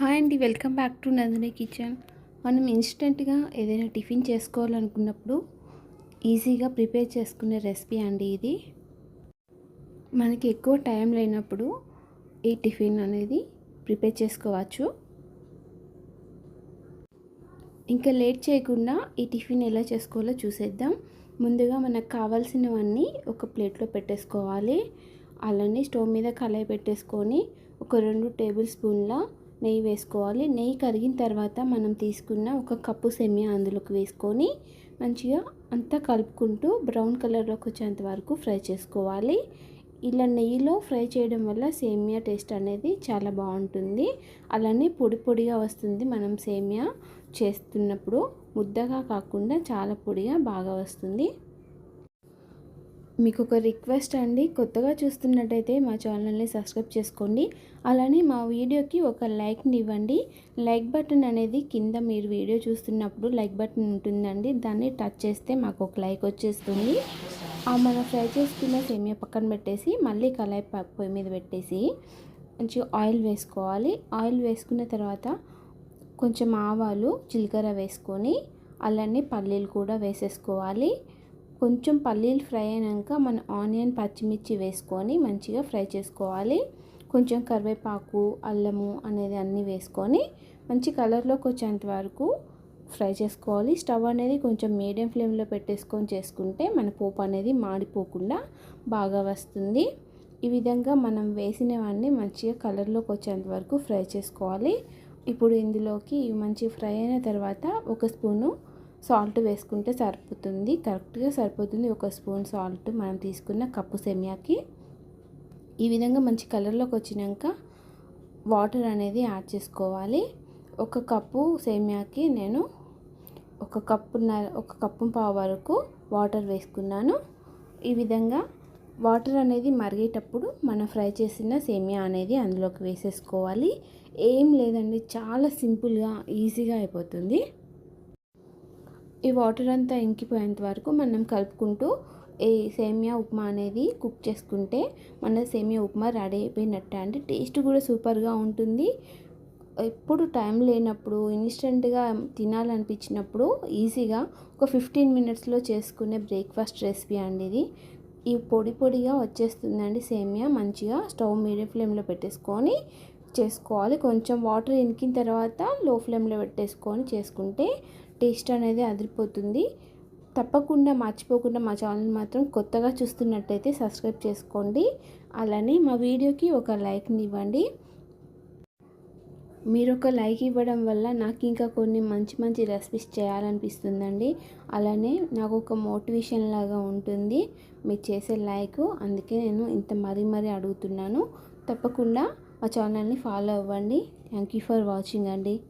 Hi అండి welcome back to Nandini kitchen. మనం ఇన్స్టెంట్గా ఏదైనా టిఫిన్ చేసుకోవాలనుకున్నప్పుడు ఈజీగా ప్రిపేర్ చేసుకునే రెసిపీ అండి ఇది. మనకి ఎక్కువ టైం లేనప్పుడు ఈ టిఫిన్ అనేది ప్రిపేర్ చేసుకోవచ్చు. ఇంకా లేట్ చేయకుండా ఈ టిఫిన్ ఎలా చేసుకోవాలో చూసేద్దాం. ముందుగా మనకు కావాల్సినవన్నీ ఒక ప్లేట్లో పెట్టేసుకోవాలి. అలానే స్టవ్ మీద కళాయి పెట్టేసుకొని ఒక రెండు టేబుల్ స్పూన్ల నెయ్యి వేసుకోవాలి. నెయ్యి కరిగిన తర్వాత మనం తీసుకున్న ఒక కప్పు సెమియా అందులోకి వేసుకొని మంచిగా అంతా కలుపుకుంటూ బ్రౌన్ కలర్లోకి వచ్చేంత వరకు ఫ్రై చేసుకోవాలి. ఇలా నెయ్యిలో ఫ్రై చేయడం వల్ల సేమియా టేస్ట్ అనేది చాలా బాగుంటుంది. అలానే పొడి పొడిగా వస్తుంది మనం సేమియా చేస్తున్నప్పుడు. ముద్దగా కాకుండా చాలా పొడిగా బాగా వస్తుంది. మీకు ఒక రిక్వెస్ట్ అండి. కొత్తగా చూస్తున్నట్టయితే మా ఛానల్ని సబ్స్క్రైబ్ చేసుకోండి. అలానే మా వీడియోకి ఒక లైక్ని ఇవ్వండి. లైక్ బటన్ అనేది కింద మీరు వీడియో చూస్తున్నప్పుడు లైక్ బటన్ ఉంటుందండి. దాన్ని టచ్ చేస్తే మాకు ఒక లైక్ వచ్చేస్తుంది. ఆ మనం ఫ్రై చేసుకున్న సేమియా పక్కన పెట్టేసి మళ్ళీ కళాయి పొయ్యి మీద పెట్టేసి మంచిగా ఆయిల్ వేసుకోవాలి. ఆయిల్ వేసుకున్న తర్వాత కొంచెం ఆవాలు జీలకర్ర వేసుకొని అలానే పల్లీలు కూడా వేసేసుకోవాలి. కొంచెం పల్లీలు ఫ్రై అయినాక మన ఆనియన్ పచ్చిమిర్చి వేసుకొని మంచిగా ఫ్రై చేసుకోవాలి. కొంచెం కరివేపాకు అల్లము అనేది అన్నీ వేసుకొని మంచి కలర్లోకి వచ్చేంత వరకు ఫ్రై చేసుకోవాలి. స్టవ్ అనేది కొంచెం మీడియం ఫ్లేమ్లో పెట్టేసుకొని చేసుకుంటే మన పోపు అనేది మాడిపోకుండా బాగా వస్తుంది. ఈ విధంగా మనం వేసినవన్నీ మంచిగా కలర్లోకి వచ్చేంత వరకు ఫ్రై చేసుకోవాలి. ఇప్పుడు ఇందులోకి మంచి ఫ్రై అయిన తర్వాత ఒక స్పూను సాల్ట్ వేసుకుంటే సరిపోతుంది. కరెక్ట్గా సరిపోతుంది. ఒక స్పూన్ సాల్ట్ మనం తీసుకున్న కప్పు సెమియాకి. ఈ విధంగా మంచి కలర్లోకి వచ్చినాక వాటర్ అనేది యాడ్ చేసుకోవాలి. ఒక కప్పు సేమియాకి నేను ఒక కప్పు ఒక కప్పు పావు వరకు వాటర్ వేసుకున్నాను. ఈ విధంగా వాటర్ అనేది మరిగేటప్పుడు మనం ఫ్రై చేసిన సేమియా అనేది అందులోకి వేసేసుకోవాలి. ఏం లేదండి చాలా సింపుల్గా ఈజీగా అయిపోతుంది. ఈ వాటర్ అంతా ఇంకిపోయేంత వరకు మనం కలుపుకుంటూ ఈ సేమియా ఉప్మా అనేది కుక్ చేసుకుంటే మన సేమియా ఉప్మా రెడీ అయిపోయినట్టే. అండి టేస్ట్ కూడా సూపర్గా ఉంటుంది. ఎప్పుడు టైం లేనప్పుడు ఇన్స్టెంట్గా తినాలనిపించినప్పుడు ఈజీగా ఒక ఫిఫ్టీన్ మినిట్స్లో చేసుకునే బ్రేక్ఫాస్ట్ రెసిపీ అండి ఇది. ఈ పొడి పొడిగా వచ్చేస్తుందండి సేమియా. మంచిగా స్టవ్ మీడియం ఫ్లేమ్లో పెట్టేసుకొని చేసుకోవాలి. కొంచెం వాటర్ ఇనికిన తర్వాత లో ఫ్లేమ్లో పెట్టేసుకొని చేసుకుంటే టేస్ట్ అనేది అదిరిపోతుంది. తప్పకుండా మర్చిపోకుండా మా ఛానల్ మాత్రం కొత్తగా చూస్తున్నట్టయితే సబ్స్క్రైబ్ చేసుకోండి. అలానే మా వీడియోకి ఒక లైక్ని ఇవ్వండి. మీరు ఒక లైక్ ఇవ్వడం వల్ల నాకు ఇంకా కొన్ని మంచి మంచి రెసిపీస్ చేయాలనిపిస్తుందండి. అలానే నాకు ఒక మోటివేషన్ లాగా ఉంటుంది. మీరు చేసే లైక్ అందుకే నేను ఇంత మరీ మరీ అడుగుతున్నాను. తప్పకుండా మా ఛానల్ని ఫాలో అవ్వండి. థ్యాంక్ యూ ఫర్ వాచింగ్ అండి.